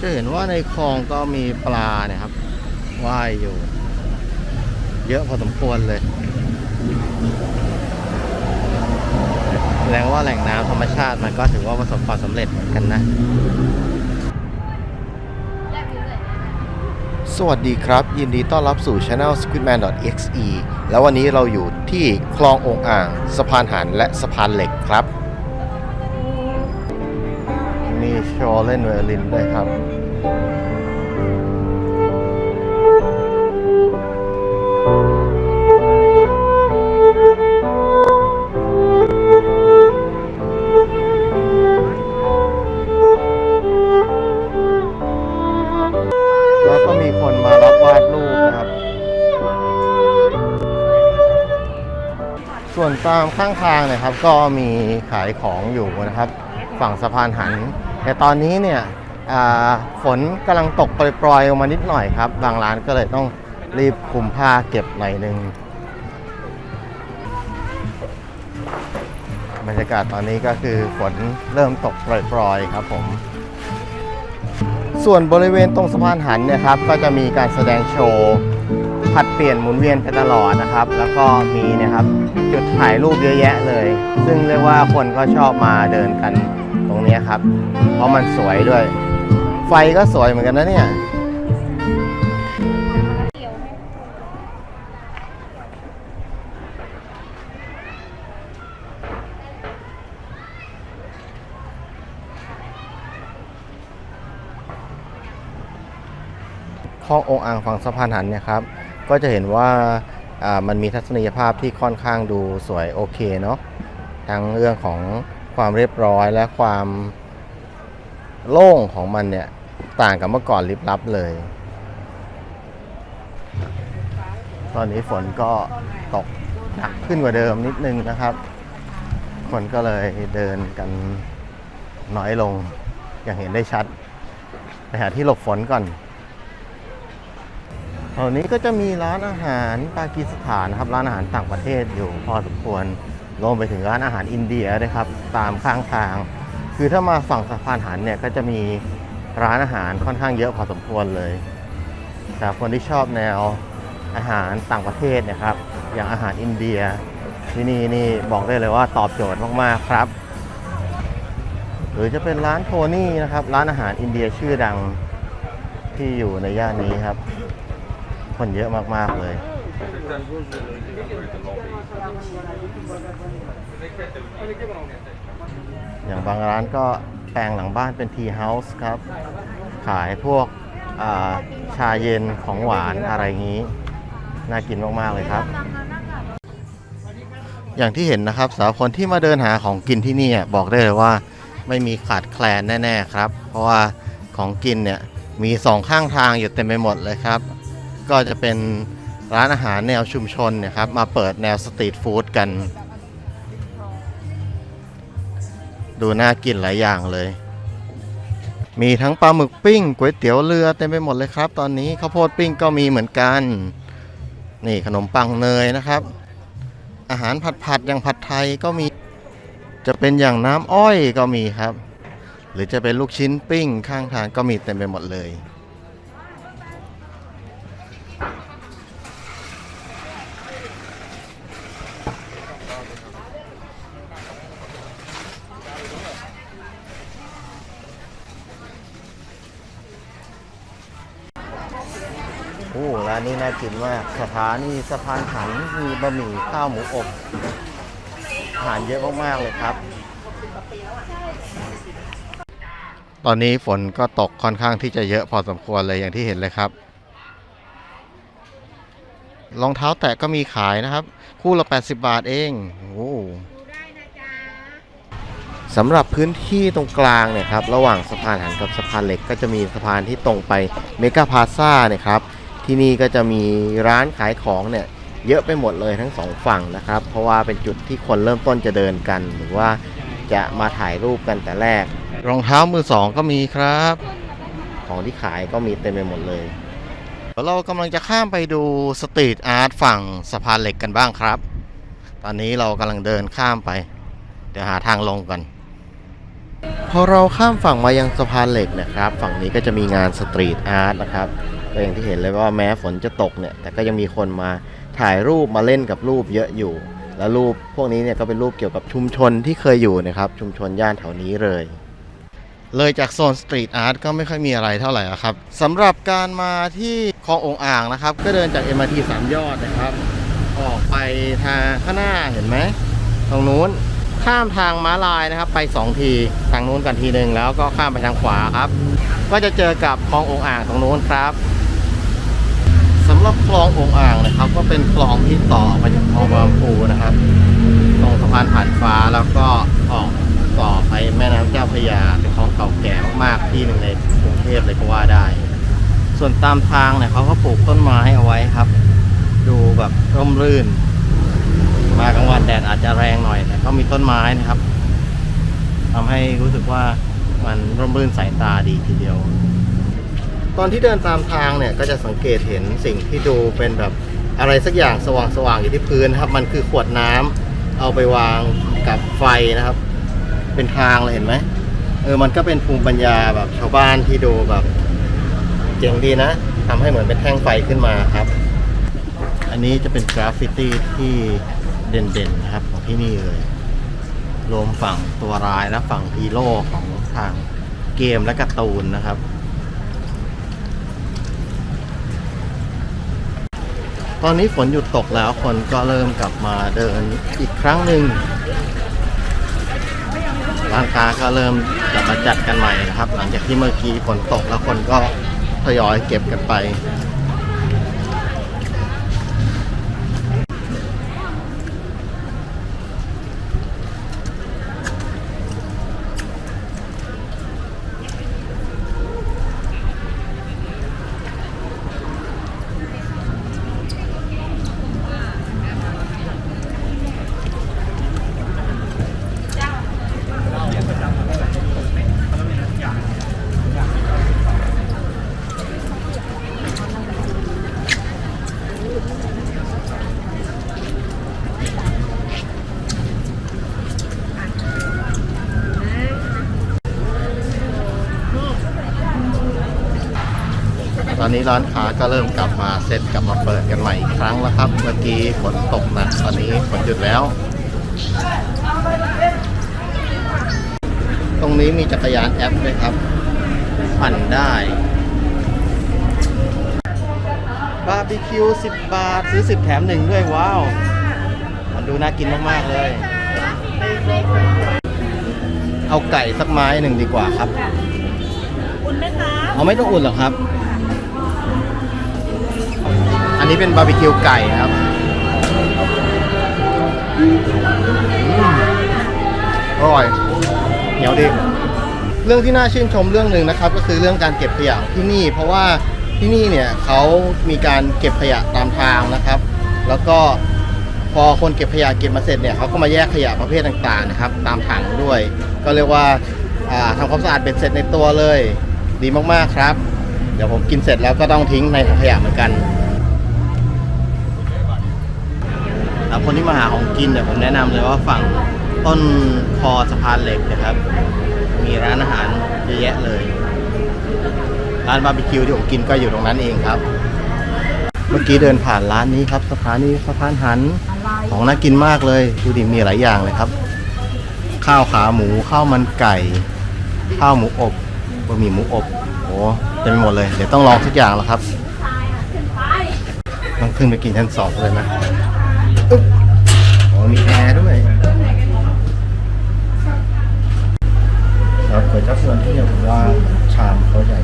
จะเห็นว่าในคลองก็มีปลาเนี่ยครับว่ายอยู่ เยอะพอสมควรเลยแสดงว่าแหล่งน้ำธรรมชาติมันก็ถือว่าประสบความสำเร็จเหมือนกันนะ สวัสดีครับ ยินดีต้อนรับสู่ Channel squidman.exe แล้ววันนี้เราอยู่ที่คลององอ่าง สะพานหันและสะพานเหล็กครับ ชว์เล่นไวโอลินด้วยครับแล้วก็มีคนมารับวาดรูปนะครับส่วนตามข้างทางนะครับก็มีขายของอยู่นะครับ ฝั่งสะพานหัน แต่ตอนนี้เนี่ยฝนกำลังตกปล่อยๆลงมานิดหน่อยครับ บางร้านก็เลยต้องรีบคุมผ้าเก็บหน่อยหนึงบรรยากาศตอนนี้ก็คือฝนเริ่มตกปล่อยๆครับผม ส่วนบริเวณตรงสะพานหันเนี่ยครับก็จะมีการแสดงโชว์ผัดเปลี่ยนหมุนเวียนไปตลอดนะครับ แล้วก็มีนะครับจุดถ่ายรูปเยอะแยะเลย ซึ่งเรียกว่าคนก็ชอบมาเดินกัน ตรงนี้ครับ เพราะมันสวยด้วย ไฟก็สวยเหมือนกันนะเนี่ยคลององอ่างฝั่งสะพานหันเนี่ยครับ ก็จะเห็นว่ามันมีทัศนียภาพที่ค่อนข้างดูสวยโอเคเนาะทั้งเรื่องของ ความเรียบร้อยและความโล่งของมันเนี่ย ต่างกับเมื่อก่อนลิบลับเลย ตอนนี้ฝนก็ตกหนักขึ้นกว่าเดิมนิดนึงนะครับ คนก็เลยเดินกันน้อยลงอย่างเห็นได้ชัด ไปหาที่หลบฝนก่อนแถวนี้ก็จะมีร้านอาหารปากีสถานนะครับ ร้านอาหารต่างประเทศอยู่พอสมควร รวมไปถึงร้านอาหารอินเดียด้วยครับ ตามข้างทาง คือถ้ามาฝั่งสะพานหันเนี่ยก็จะมีร้านอาหารค่อนข้างเยอะพอสมควรเลยแต่คนที่ชอบแนวอาหารต่างประเทศนะครับ อย่างอาหารอินเดียที่นี่นี่บอกได้เลยว่าตอบโจทย์มากๆครับ หรือจะเป็นร้านโทนี่นะครับ ร้านอาหารอินเดียชื่อดังที่อยู่ในย่านนี้ครับ คนเยอะมากๆเลย อย่างบางร้านก็แปลงหลังบ้านเป็นทีเฮาส์ครับ ขายพวกชาเย็นของหวานอะไรงี้ น่ากินมาก ๆ เลยครับ อย่างที่เห็นนะครับสำหรับคนที่มาเดินหาของกินที่นี่บอกได้เลยว่าไม่มีขาดแคลนแน่ ๆ ครับ เพราะว่าของกินเนี่ยมีสองข้างทางอยู่เต็มไปหมดเลยครับ ก็จะเป็น ร้านอาหารแนวชุมชนเนี่ยครับ มาเปิดแนวสตรีทฟู้ดกัน ดูน่ากินหลายอย่างเลย มีทั้งปลาหมึกปิ้งก๋วยเตี๋ยวเรือเต็มไปหมดเลยครับ ตอนนี้ข้าวโพดปิ้งก็มีเหมือนกัน นี่ขนมปังเนยนะครับ อาหารผัดผัดๆอย่างผัดไทยก็มีจะเป็นอย่างน้ำอ้อยก็มีครับ หรือจะเป็นลูกชิ้นปิ้งข้างทางก็มีเต็มไปหมดเลย โอ้ร้านนี้น่ากินมาก สถานีสะพานหันมีบะหมี่ข้าวหมูอบอาหารเยอะมากๆเลยครับ ตอนนี้ฝนก็ตกค่อนข้างที่จะเยอะพอสมควรเลยอย่างที่เห็นเลยครับรองเท้าแตะก็มีขายนะครับ คู่ละ 80 บาทเองโอ้สำหรับพื้นที่ตรงกลางเนี่ยครับ ระหว่างสะพานหันกับสะพานเหล็กก็จะมีสะพานที่ตรงไปเมกาพาซ่าเนี่ยครับ ที่นี่ก็จะมีร้านขายของเนี่ยเยอะไปหมดเลยทั้งสองฝั่งนะครับ เพราะว่าเป็นจุดที่คนเริ่มต้นจะเดินกัน หรือว่าจะมาถ่ายรูปกันแต่แรก รองเท้ามือสองก็มีครับ ของที่ขายก็มีเต็มไปหมดเลยเดี๋ยวเรากำลังจะข้ามไปดูสตรีทอาร์ตฝั่งสะพานเหล็กกันบ้างครับ ตอนนี้เรากำลังเดินข้ามไป เดี๋ยวหาทางลงกัน พอเราข้ามฝั่งมายังสะพานเหล็กนะครับ ฝั่งนี้ก็จะมีงานสตรีทอาร์ตนะครับ ก็อย่างที่เห็นเลยว่าแม้ฝนจะตกเนี่ยแต่ก็ยังมีคนมาถ่ายรูปมาเล่นกับรูปเยอะอยู่ แล้วรูปพวกนี้เนี่ยก็เป็นรูปเกี่ยวกับชุมชนที่เคยอยู่นะครับชุมชนย่านแถวนี้เลยเลยจากโซนสตรีทอาร์ตก็ไม่ค่อยมีอะไรเท่าไหร่อะครับสำหรับการมาที่คลององอ่างนะครับ ก็เดินจาก MRT สามยอดนะครับ ออกไปทางข้างหน้าเห็นไหมตรงนู้นข้ามทางม้าลายนะครับ ไป 2 ทีทางนู้นกันทีหนึ่งแล้วก็ข้ามไปทางขวาครับ ก็จะเจอกับคลององอ่างตรงนู้นครับ สำหรับคลององอ่างนะครับ ก็เป็นคลองที่ต่อมาจากคลองบางปูนะครับ ตรงสะพานผ่านฟ้าแล้วก็ออกต่อไปแม่น้ำเจ้าพระยาเป็นคลองเก่าแก่มากๆที่หนึ่งในกรุงเทพเลยก็ว่าได้ ส่วนตามทางเนี่ยเขาก็ปลูกต้นไม้เอาไว้ครับ ดูแบบร่มรื่น มากลางวันแดดอาจจะแรงหน่อย แต่ก็มีต้นไม้นะครับทำให้รู้สึกว่ามันร่มรื่นสายตาดีทีเดียว ตอนที่เดินตามทางเนี่ยก็จะสังเกตเห็นสิ่งที่ดูเป็นแบบอะไรสักอย่างสว่างๆอยู่ที่พื้นนะครับ มันคือขวดน้ำเอาไปวางกับไฟนะครับ เป็นทางเลยเห็นไหมเออมันก็เป็นภูมิปัญญาแบบชาวบ้านที่ดูแบบเจ๋งดีนะทำให้เหมือนเป็นแท่งไฟขึ้นมาครับ อันนี้จะเป็นกราฟฟิตี้ที่เด่นๆนะครับของที่นี่เลยรวมฝั่งตัวร้ายและฝั่งฮีโร่ของทางเกมและการ์ตูนนะครับ ตอนนี้ฝนหยุดตกแล้วคนก็เริ่มกลับมาเดินอีกครั้งหนึ่งร้านค้าก็เริ่มกลับมาจัดกันใหม่นะครับ หลังจากที่เมื่อกี้ฝนตกแล้วคนก็ทยอยเก็บกันไป ตอนนี้ร้านค้าก็เริ่มกลับมาเซ็ตกลับมาเปิดกันใหม่อีกครั้งแล้วครับ เมื่อกี้ฝนตกหนักตอนนี้ฝนหยุดแล้ว ตรงนี้มีจักรยานแอปด้วยครับ ปั่นได้บาร์บีคิว 10 บาท ซื้อ 10 แถมหนึ่งด้วยว้าว มันดูน่ากินมาก ๆ เลย เอาไก่สักไม้หนึ่งดีกว่าครับ อุ่นไหมคะ เอาไม่ต้องอุ่นหรอกครับอั นี้เป็นบาร์บีคิวไก่ครับอร่อย เหนียวดี เรื่องที่น่าชื่นชมเรื่องหนึ่งนะครับ ก็คือเรื่องการเก็บขยะที่นี่ เพราะว่าที่นี่เนี่ยเขามีการเก็บขยะตามทางนะครับ แล้วก็พอคนเก็บขยะเก็บมาเสร็จเนี่ยเขาก็มาแยกขยะประเภทต่างๆนะครับ ตามถังด้วย ก็เรียกว่าอ่าทำความสะอาดเป็นเสร็จในตัวเลย ดีมากๆครับ เดี๋ยวผมกินเสร็จแล้วก็ต้องทิ้งในถังขยะเหมือนกัน สำหรับคนที่มาหาของกินเนี่ยผมแนะนำเลยว่าฝั่งต้นคอสะพานเหล็กนะครับ มีร้านอาหารเยอะแยะเลย ร้านบาร์บีคิวที่ผมกินก็อยู่ตรงนั้นเองครับ เมื่อกี้เดินผ่านร้านนี้ครับสถานีสะพานหันของน่ากินมากเลยดูดิมีหลายอย่างเลยครับ ข้าวขาหมูข้าวมันไก่ ข้าวหมูอบบะหมี่หมูอบโอ้เต็มไปหมดเลยเดี๋ยวต้องลองทุกอย่างแล้วครับ ต้องขึ้นไปกินชั้นสองเลยนะ อึ๊บโอ้มีแอร์ด้วยครับก๋วยจั๊บยวนที่เรียกว่าชามเขาใหญ่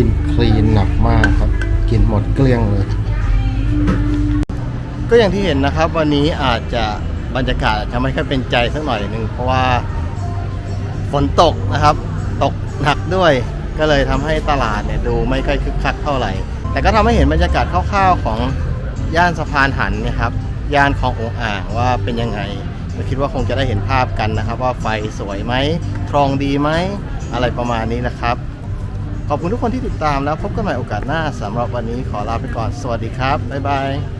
กินคลีนหนักมากครับ กินหมดเกลี้ยงเลย ก็อย่างที่เห็นนะครับ วันนี้อาจจะบรรยากาศจะไม่ค่อยเป็นใจสักหน่อยหนึ่งเพราะว่าฝนตกนะครับ ตกหนักด้วยก็เลยทำให้ตลาดเนี่ยดูไม่ค่อยคึกคักเท่าไหร่ แต่ก็ทำให้เห็นบรรยากาศคร่าวๆของย่านสะพานหันนะครับ ย่านคลององอ่างว่าเป็นยังไงผมคิดว่าคงจะได้เห็นภาพกันนะครับ ว่าไฟสวยไหมคลองดีไหมอะไรประมาณนี้นะครับ ขอบคุณทุกคนที่ติดตามแล้วพบกันใหม่โอกาสหน้าสำหรับวันนี้ขอลาไปก่อน สวัสดีครับ บ๊ายบาย